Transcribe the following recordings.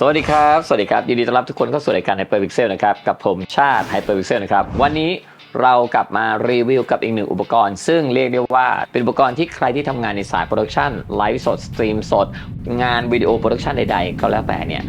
สวัสดีครับ สวัสดีครับ ยินดีต้อนรับทุกคนเข้าสู่รายการ Hyperpixel นะครับ กับผมชาติ Hyperpixel นะครับ วันนี้เรากลับมารีวิวกับอีกหนึ่งอุปกรณ์ ซึ่งเรียกได้ว่าเป็นอุปกรณ์ที่ใครที่ทำงานในสายโปรดักชันไลฟ์สด สตรีมสด งานวิดีโอโปรดักชันใดๆ ก็แล้วแต่เนี่ย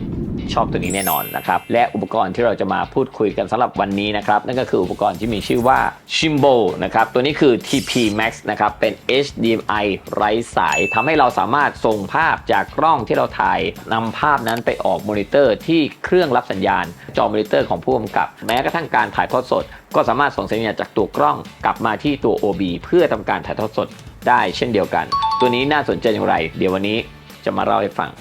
ชอบตัวนี้แน่นอนนะครับ และอุปกรณ์ที่เราจะมาพูดคุยกันสำหรับวันนี้นะครับนั่นก็คืออุปกรณ์ที่มีชื่อว่า Shimbo นะครับตัวนี้คือ TP Max นะครับเป็น HDMI ไร้สายทำให้เราสามารถส่งภาพจากกล้องที่เราถ่ายนำภาพนั้นไปออกมอนิเตอร์ที่เครื่องรับสัญญาณ จอมอนิเตอร์ของผู้กำกับ แม้กระทั่งการถ่ายทอดสด ก็สามารถส่งสัญญาณจากตัวกล้องกลับมาที่ตัว OB เพื่อทำการถ่ายทอดสดได้เช่นเดียวกัน ตัวนี้น่าสนใจอย่างไร เดี๋ยววันนี้จะมาเล่าให้ฟัง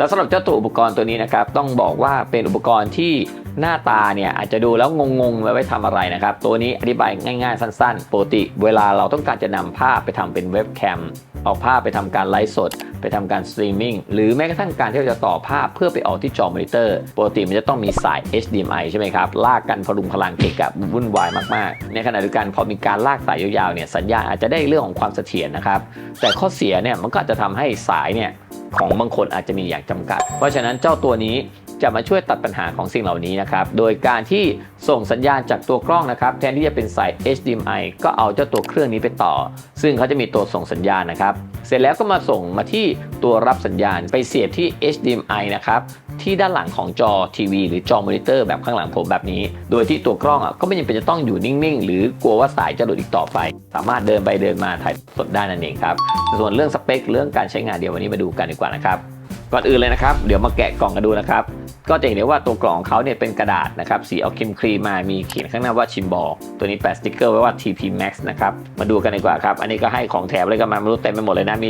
แล้วสำหรับเจ้าตัวอุปกรณ์ตัวนี้นะครับต้องบอกว่าเป็นอุปกรณ์ที่ หน้าตาเนี่ยอาจจะดูแล้วงงๆไว้ทำอะไรนะครับ ตัวนี้อธิบายง่ายๆ สั้นๆ ปกติเวลาเราต้องการจะนำภาพไปทำเป็นเว็บแคมเอาภาพไปทำการไลฟ์สด ไปทำการสตรีมมิ่งหรือแม้กระทั่งการที่เราจะต่อภาพเพื่อไปออกที่จอมอนิเตอร์ปกติมันจะต้องมีสาย HDMI ใช่ไหมครับ ลากกันพลุงพลังเกะกะวุ่นวายมากๆ ในขณะเดียวกันพอมีการลากสายยาวๆเนี่ยสัญญาณอาจจะได้เรื่องของความเสถียรนะครับ แต่ข้อเสียเนี่ยมันก็อาจจะทำให้สายเนี่ยของบางคนอาจจะมีอย่างจำกัด เพราะฉะนั้นเจ้าตัวนี้ จะมาช่วยตัดปัญหาของสิ่งเหล่านี้นะครับ โดยการที่ส่งสัญญาณจากตัวกล้องนะครับ แทนที่จะเป็นสาย HDMI ก็เอาเจ้าตัวเครื่องนี้ไปต่อ ซึ่งเขาจะมีตัวส่งสัญญาณนะครับ เสร็จแล้วก็มาส่งมาที่ตัวรับสัญญาณไปเสียบที่ HDMI นะครับที่ด้านหลังของจอทีวีหรือจอมอนิเตอร์แบบข้างหลังผมแบบนี้ โดยที่ตัวกล้องอะก็ไม่จำเป็นจะต้องอยู่นิ่งๆ หรือกลัวว่าสายจะหลุดอีกต่อไป สามารถเดินไปเดินมาถ่ายสดได้นั่นเองครับ ส่วนเรื่องสเปค เรื่องการใช้งานเดี๋ยววันนี้มาดูกันดีกว่านะครับ ก่อนอื่นเลยนะครับ เดี๋ยวมาแกะกล่องกันดูนะครับ ก็จะเห็นได้ว่าตัวกล่องของเขาเนี่ยเป็นกระดาษนะครับสีออกครีมครีมมามีเขียนข้างหน้าว่าชิมบอลตัวนี้แปะสติ๊กเกอร์ไว้ว่า TP Max นะครับมาดูกันดีกว่าครับ อันนี้ก็ให้ของแถมเลยกันมาไม่รู้เต็มไปหมดเลยนะมี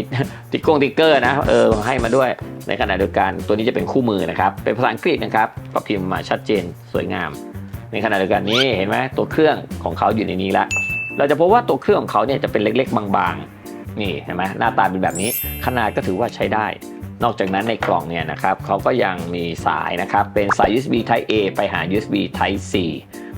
ติ๊กกงติ๊กเกอร์นะเออให้มาด้วยในขณะเดียวกันตัวนี้จะเป็นคู่มือนะครับเป็นภาษาอังกฤษนะครับก็พิมพ์มาชัดเจนสวยงาม ในขณะเดียวกันนี้เห็นไหมตัวเครื่องของเขาอยู่ในนี้ละเราจะพบว่าตัวเครื่องของเขาเนี่ยจะเป็นเล็กๆ บางๆนี่เห็นไหมหน้าตาเป็นแบบนี้ขนาดก็ถือว่าใช้ได้ นอกจากนั้นในกล่องเนี่ยนะครับเขาก็ยังมีสายนะครับ เป็นสาย USB Type A ไปหา USB Type C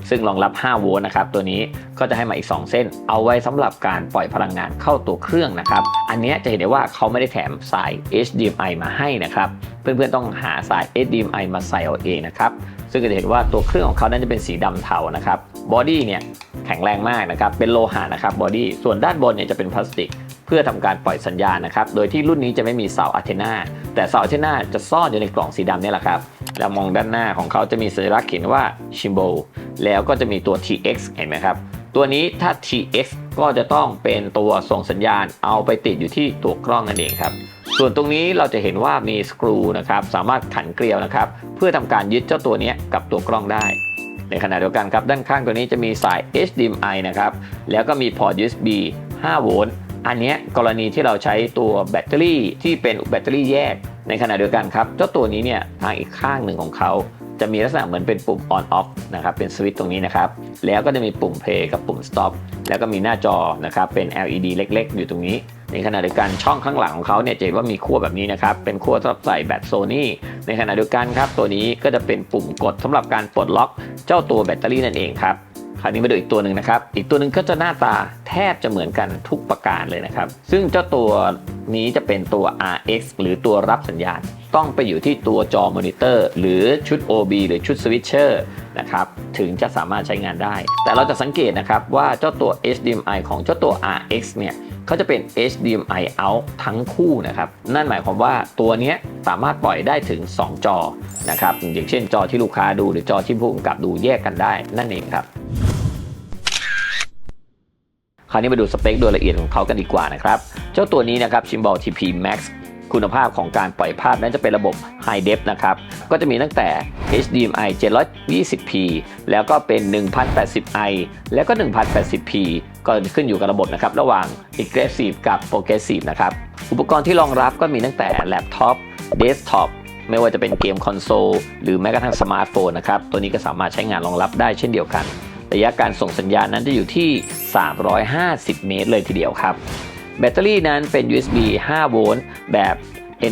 ซึ่งรองรับ 5 โวลต์นะครับ ตัวนี้ก็จะให้มาอีก 2 เส้น เอาไว้สำหรับการปล่อยพลังงานเข้าตัวเครื่องนะครับ อันนี้จะเห็นได้ว่าเขาไม่ได้แถมสาย HDMI มาให้นะครับ เพื่อนๆต้องหาสาย HDMI มาใส่เอาเองนะครับ ซึ่งก็จะเห็นว่าตัวเครื่องของเขานั้นจะเป็นสีดำเทานะครับ บอดี้เนี่ยแข็งแรงมากนะครับ เป็นโลหะนะครับ บอดี้ ส่วนด้านบนเนี่ยจะเป็นพลาสติก เพื่อทำการปล่อยสัญญาณนะครับ โดยที่รุ่นนี้จะไม่มีเสาอะเทนาแต่เสาอะเทนาจะซ่อนอยู่ในกล่องสีดำนี่แหละครับแล้วมองด้านหน้าของเขาจะมีสัญลักษณ์เขียนว่า Shimbo แล้วก็จะมีตัว TX เห็นไหมครับ ตัวนี้ถ้า TX ก็จะต้องเป็นตัวส่งสัญญาณเอาไปติดอยู่ที่ตัวกล้องนั่นเองครับ ส่วนตรงนี้เราจะเห็นว่ามีสกรูนะครับ สามารถขันเกลียวนะครับ เพื่อทำการยึดเจ้าตัวนี้กับตัวกล้องได้ในขณะเดียวกันครับด้านข้างตัวนี้จะมีสาย HDMI นะครับ แล้วก็มีพอร์ต USB 5 โวลต์ อันนี้กรณีที่เราใช้ตัวแบตเตอรี่ที่เป็นแบตเตอรี่แยกในขณะเดียวกันครับเจ้าตัวนี้เนี่ยทางอีกข้างหนึ่งของเขาจะมีลักษณะเหมือนเป็นปุ่ม on off นะครับเป็นสวิตช์ตรงนี้นะครับ แล้วก็จะมีปุ่ม play กับปุ่ม stop แล้วก็มีหน้าจอนะครับเป็น LED เล็ก ๆ อยู่ตรงนี้ ในขณะเดียวกันช่องข้างหลังของเขาเนี่ยจะเห็นว่ามีขั้วแบบนี้นะครับ เป็นขั้วสำหรับใส่แบตโซนี่ในขณะเดียวกันครับ ตัวนี้ก็จะเป็นปุ่มกดสำหรับการปลดล็อกเจ้าตัวแบตเตอรี่นั่นเองครับ ราวนี้มาดูอีกตัวหนึ่งนะครับ อีกตัวหนึ่งก็จะหน้าตาแทบจะเหมือนกันทุกประการเลยนะครับ ซึ่งเจ้าตัวนี้จะเป็นตัว RX หรือตัวรับสัญญาณ ต้องไปอยู่ที่ตัวจอมอนิเตอร์หรือชุด OB หรือชุดสวิตเชอร์นะครับถึงจะสามารถใช้งานได้ แต่เราจะสังเกตนะครับว่าเจ้าตัว HDMI ของเจ้าตัว RX เนี่ยเขาจะเป็น HDMI out ทั้งคู่นะครับ นั่นหมายความว่าตัวนี้สามารถปล่อยได้ถึง 2 จอนะครับ อย่างเช่นจอที่ลูกค้าดูหรือจอที่ผู้กำกับดูแยกกันได้นั่นเองครับ คราวนี้มาดูสเปคโดยละเอียดของเขากันดีกว่านะครับ เจ้าตัวนี้นะครับ Chimbal TP Max คุณภาพของการปล่อยภาพนั้นจะเป็นระบบ High Def นะครับ ก็จะมีตั้งแต่ HDMI 720p แล้วก็เป็น 1080i แล้วก็ 1080p ก็ขึ้นอยู่กับระบบนะครับ ระหว่าง Aggressive กับ Progressive นะครับ อุปกรณ์ที่รองรับก็มีตั้งแต่แล็ปท็อปเดสก์ท็อปไม่ว่าจะเป็นเกมคอนโซลหรือแม้กระทั่งสมาร์ทโฟนนะครับ ตัวนี้ก็สามารถใช้งานรองรับได้เช่นเดียวกัน ระยะการส่งสัญญาณนั้นจะอยู่ที่ 350 เมตรเลยทีเดียวครับ แบตเตอรี่นั้นเป็น USB 5 โวลต์แบบ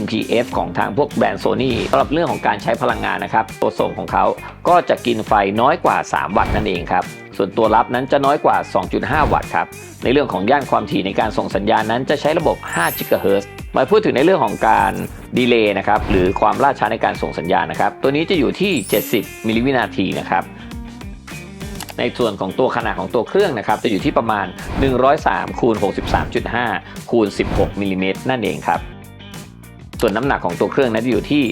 NPF ของทางพวกแบรนด์โซนี่สำหรับเรื่องของการใช้พลังงานนะครับ ตัวส่งของเขาก็จะกินไฟน้อยกว่า 3 วัตต์นั่นเองครับ ส่วนตัวรับนั้นจะน้อยกว่า 2.5 วัตต์ครับ ในเรื่องของย่านความถี่ในการส่งสัญญาณนั้นจะใช้ระบบ5 GHz มาพูดถึงในเรื่องของการดีเลย์นะครับหรือความล่าช้าในการส่งสัญญาณนะครับ ตัวนี้จะอยู่ที่ 70 มิลลิวินาทีนะครับ ในส่วนของตัวขนาดของตัวเครื่องนะครับจะอยู่ที่ประมาณ 103คูณ63.5คูณ16มิลลิเมตรนั่นเองครับส่วนน้ำหนักของตัวเครื่องนั้นจะอยู่ที่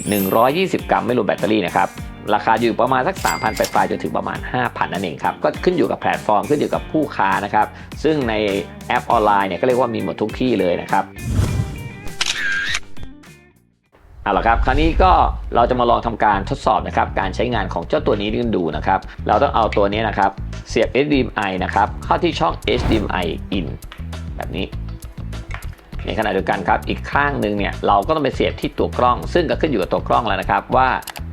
120 กรัมไม่รวมแบตเตอรี่นะครับราคาอยู่ประมาณสัก 3,000ปลายๆจนถึงประมาณ 5,000 นั่นเองครับ ก็ขึ้นอยู่กับแพลตฟอร์มขึ้นอยู่กับผู้ค้านะครับ ซึ่งในแอปออนไลน์เนี่ยก็เรียกว่ามีหมดทุกที่เลยนะครับ เอาละครับคราวนี้ก็เราจะมาลองทำการทดสอบนะครับการใช้งานของเจ้าตัวนี้กันดูนะครับเราต้องเอาตัวนี้นะครับเสียบ HDMI นะครับเข้าที่ช่อง HDMI in แบบนี้ ในขณะเดียวกันครับอีกข้างหนึ่งเนี่ยเราก็ต้องไปเสียบที่ตัวกล้อง ซึ่งก็ขึ้นอยู่กับตัวกล้องแล้วนะครับ ว่า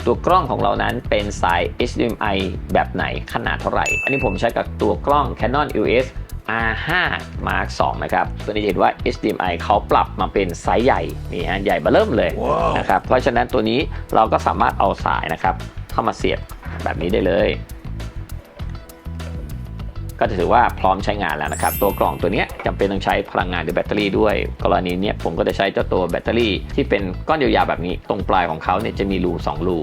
ตัวกล้องของเรานั้นเป็นสาย HDMI แบบไหนขนาดเท่าไหร่ อันนี้ผมใช้กับตัวกล้อง Canon EOS R5 Mark 2นะครับตัวนี้จะเห็นว่า HDMI เขาปรับมาเป็นไซส์ใหญ่นี่ฮะใหญ่เบ้อเริ่มเลย Wow. นะครับเพราะฉะนั้นตัวนี้เราก็สามารถเอาสายนะครับเข้ามาเสียบแบบนี้ได้เลย ก็จะถือว่าพร้อมใช้งานแล้วนะครับ ตัวกล่องตัวเนี้ยจำเป็นต้องใช้พลังงานหรือแบตเตอรี่ด้วย กรณีเนี้ยผมก็จะใช้เจ้าตัวแบตเตอรี่ที่เป็นก้อนยาวๆแบบนี้ ตรงปลายของเขาเนี่ยจะมีรู2รู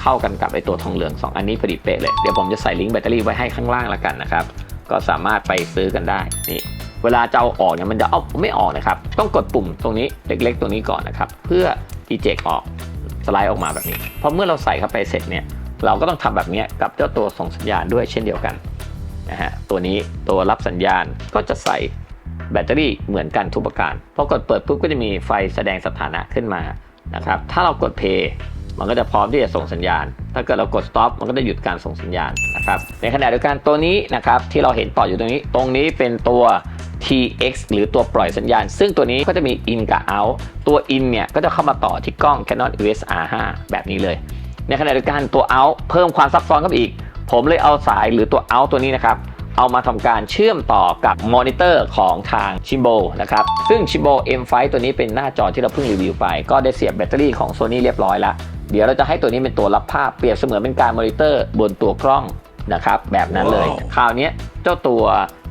เข้ากันกับไอตัวทองเหลือง 2 อันนี้พอดีเป๊ะเลยเดี๋ยวผมจะใส่ลิงก์แบตเตอรี่ไว้ให้ข้างล่างแล้วกันนะครับ ก็สามารถไปซื้อกันได้นี่เวลาจะเอาออกเนี่ยมันจะเอาไม่ออกนะครับ ต้องกดปุ่มตรงนี้เล็กๆ ตรงนี้ก่อนนะครับ เพื่อ eject ออกสไลด์ออกมาแบบนี้พอเมื่อเราใส่เข้าไปเสร็จเนี่ยเราก็ต้องทำแบบนี้กับเจ้าตัวส่งสัญญาณด้วยเช่นเดียวกันนะฮะตัวนี้ตัวรับสัญญาณก็จะใส่แบตเตอรี่เหมือนกันทุกประการพอกดเปิดปุ๊บก็จะมีไฟแสดงสถานะขึ้นมานะครับถ้าเรากด play มันก็จะพร้อมที่จะส่งสัญญาณ ถ้าเกิดเรากด stop มันก็จะหยุดการส่งสัญญาณนะครับ ในขณะเดียวกันตัวนี้นะครับที่เราเห็นต่ออยู่ตรงนี้ ตรงนี้เป็นตัว TX หรือตัวปล่อยสัญญาณ ซึ่งตัวนี้ก็จะมี in กับ out ตัว in เนี่ยก็จะเข้ามาต่อที่กล้อง Canon EOS R5 แบบนี้เลย ในขณะเดียวกันตัว out เพิ่มความซับซ้อนเข้าไปอีก ผมเลยเอาสายหรือตัว out ตัวนี้นะครับเอามาทำการเชื่อมต่อกับมอนิเตอร์ของทางชิมโบนะครับ ซึ่งชิมโบ M5 ตัวนี้เป็นหน้าจอที่เราเพิ่งรีวิวไป ก็ได้เสียบแบตเตอรี่ของ Sony เรียบร้อยแล้ว เดี๋ยวเราจะให้ตัวนี้เป็นตัวรับภาพเปรียบเสมือนเป็นการมอนิเตอร์บนตัวกล้องนะครับแบบนั้นเลยว้าวคราวนี้เจ้าตัว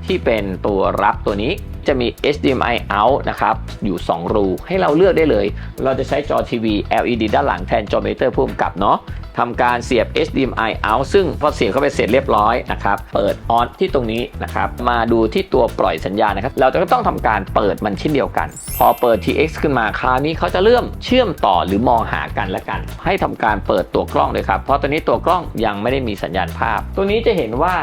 ที่เป็นตัวรับตัวนี้ จะมี HDMI out นะครับอยู่ 2 รู ให้เราเลือกได้เลย เราจะใช้จอทีวี LED ด้านหลังแทนจอมิเตอร์ผู้กำกับเนาะทำการเสียบ HDMI out ซึ่งพอเสียบเข้าไปเสร็จเรียบร้อยนะครับเปิด on ที่ตรงนี้นะครับมาดูที่ตัวปล่อยสัญญาณนะครับเราจะต้องทำการเปิดมันเช่นเดียวกัน พอเปิด TX ขึ้นมาคราวนี้เขาจะเริ่มเชื่อมต่อหรือมองหากันและกัน ให้ทำการเปิดตัวกล้องเลยครับเพราะตอนนี้ตัวกล้องยังไม่ได้มีสัญญาณภาพ ตัวนี้จะเห็นว่า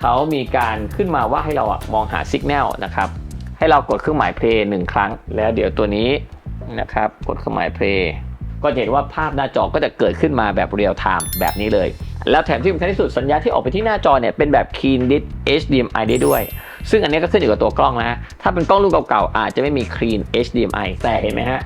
เขามีการขึ้นมาว่าให้เราอะมองหาสัญญาณนะครับ ให้เรากดเครื่องหมายเพลย์หนึ่งครั้ง แล้วเดี๋ยวตัวนี้นะครับกดเครื่องหมายเพลย์ก็เห็นว่าภาพหน้าจอก็จะเกิดขึ้นมาแบบเรียลไทม์แบบนี้เลย แล้วแถมที่สำคัญที่สุดสัญญาณที่ออกไปที่หน้าจอเนี่ยเป็นแบบ Clean Dit HDMI ได้ด้วย ซึ่งอันนี้ก็ขึ้นอยู่กับตัวกล้องนะ ถ้าเป็นกล้องรุ่นเก่าๆอาจจะไม่มี Clean HDMI แต่เห็นไหมฮะ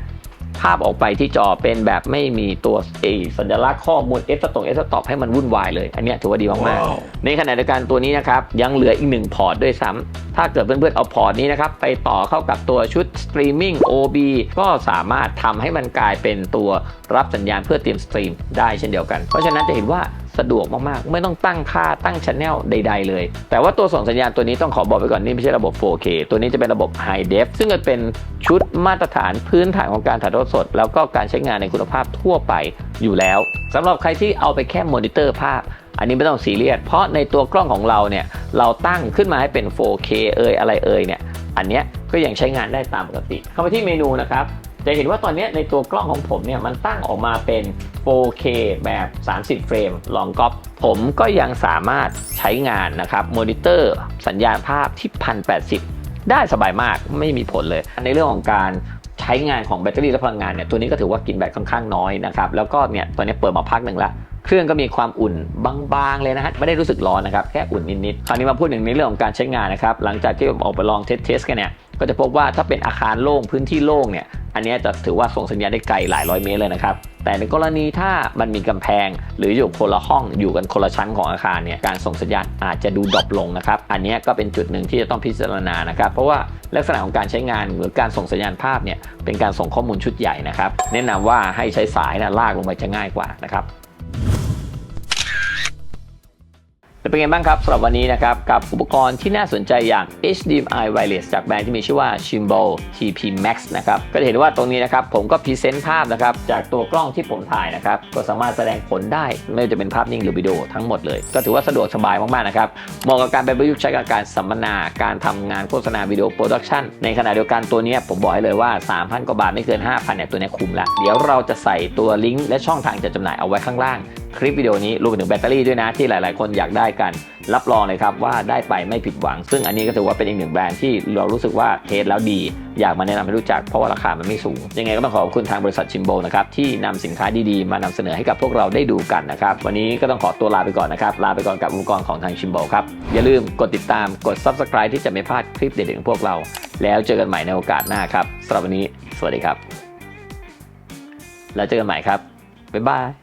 ภาพออกไปที่จอเป็นแบบไม่มีตัวเอสัญลักษณ์ข้อมูล F ตรง F ตอบให้มันวุ่นวายเลย อันเนี้ยถือว่าดีมากว้าวๆในขณะเดียวกันตัวนี้นะครับ ยังเหลืออีกหนึ่งพอร์ตด้วยซ้ำถ้าเกิดเพื่อนๆเอาพอร์ตนี้นะครับ ไปต่อเข้ากับตัวชุดสตรีมมิ่ง OB ก็สามารถทำให้มันกลายเป็นตัวรับสัญญาณเพื่อเตรียมสตรีมได้เช่นเดียวกัน เพราะฉะนั้นจะเห็นว่า สะดวกมากๆ ไม่ต้องตั้งค่าตั้งช anel ใด ๆ เลย แต่ว่าตัวส่งสัญญาณตัวนี้ต้องขอบอกไปก่อนนี่ไม่ใช่ระบบ 4K ตัวนี้จะเป็นระบบ High Def ซึ่งจะเป็นชุดมาตรฐานพื้นฐานของการถ่ายทอดสด แล้วก็การใช้งานในคุณภาพทั่วไปอยู่แล้วสำหรับใครที่เอาไปแค่มอนิเตอร์ภาพอันนี้ไม่ต้องซีเรียส เพราะในตัวกล้องของเราเนี่ย เราตั้งขึ้นมาให้เป็น 4K เอยอะไรเอยเนี่ย อันเนี้ยก็ยังใช้งานได้ตามปกติ เข้าไปที่เมนูนะครับ จะเห็นว่าตอนนี้ในตัวกล้องของผมเนี่ยมันตั้งออกมาเป็น 4K แบบ 30 เฟรม ลองก๊อปผมก็ยังสามารถใช้งานนะครับมอนิเตอร์สัญญาณภาพที่ 1080 ได้สบายมากไม่มีผลเลย ในเรื่องของการใช้งานของแบตเตอรี่และพลังงานเนี่ยตัวนี้ก็ถือว่ากินแบตค่อนข้างน้อยนะครับแล้วก็เนี่ยตอนนี้เปิดมาพักหนึ่งละเครื่องก็มีความอุ่นบางๆเลยนะฮะไม่ได้รู้สึกร้อนนะครับแค่อุ่นนิดๆคราวนี้มาพูดถึงในเรื่องของการใช้งานนะครับหลังจากที่ผมออกไปลองเทสเทสกันเนี่ยก็จะพบว่าถ้าเป็นอาคารโล่งพื้นที่โล่งเนี่ย อันนี้จะถือว่าส่งสัญญาณได้ไกลหลายร้อยเมตรเลยนะครับ แต่ในกรณีถ้ามันมีกำแพง หรืออยู่คนละห้องอยู่กันคนละชั้นของอาคารเนี่ยการส่งสัญญาณอาจจะดูดรอปลงนะครับ อันนี้ก็เป็นจุดหนึ่งที่จะต้องพิจารณานะครับ เพราะว่าลักษณะของการใช้งานหรือการส่งสัญญาณภาพเนี่ยเป็นการส่งข้อมูลชุดใหญ่นะครับ แนะนำว่าให้ใช้สายนะลากลงไปจะง่ายกว่านะครับ เป็นไงบ้างครับสำหรับวันนี้นะครับ กับอุปกรณ์ที่น่าสนใจอย่าง HDMI Wireless จากแบรนด์ที่มีชื่อว่า Shimbo TP Max นะครับ ก็จะเห็นว่าตรงนี้นะครับ ผมก็พรีเซนต์ภาพนะครับ จากตัวกล้องที่ผมถ่ายนะครับ ก็สามารถแสดงผลได้ ไม่ว่าจะเป็นภาพนิ่งหรือวิดีโอทั้งหมดเลย ก็ถือว่าสะดวกสบายมาก ๆ นะครับเหมาะกับการไปประยุกต์ใช้กับการสัมมนา การทำงานโฆษณาวิดีโอโปรดักชันในขณะเดียวกันตัวนี้ผมบอกให้เลยว่า 3,000 กว่าบาทไม่เกิน 5,000เนี่ยตัวนี้คุ้มละเดี๋ยวเราจะใส่ตัวลิงก์และช่องทางจัดจำหน่ายเอาไว้ข้างล่าง คลิปวิดีโอนี้รวมไปถึงแบตเตอรี่ด้วยนะที่หลาย ๆ คนอยากได้กัน รับรองเลยครับว่าได้ไปไม่ผิดหวัง ซึ่งอันนี้ก็ถือว่าเป็นอีกหนึ่งแบรนด์ที่เรารู้สึกว่าเทสแล้วดี อยากมาแนะนำให้รู้จักเพราะว่าราคามันไม่สูง ยังไงก็ต้องขอบคุณทางบริษัทชิมโบนะครับที่นำสินค้าดี ๆ มานำเสนอให้กับพวกเราได้ดูกันนะครับวันนี้ก็ต้องขอตัวลาไปก่อนนะครับลาไปก่อนกับอุปกรณ์ของทางชิมโบครับอย่าลืมกดติดตามกด subscribe ที่จะไม่พลาดคลิปเด็ดๆของพวกเรา แล้วเจอกันใหม่ในโอกาสหน้าครับสำหรับวันนี้ สวัสดีครับ แล้วเจอกันใหม่ครับ บ๊ายบาย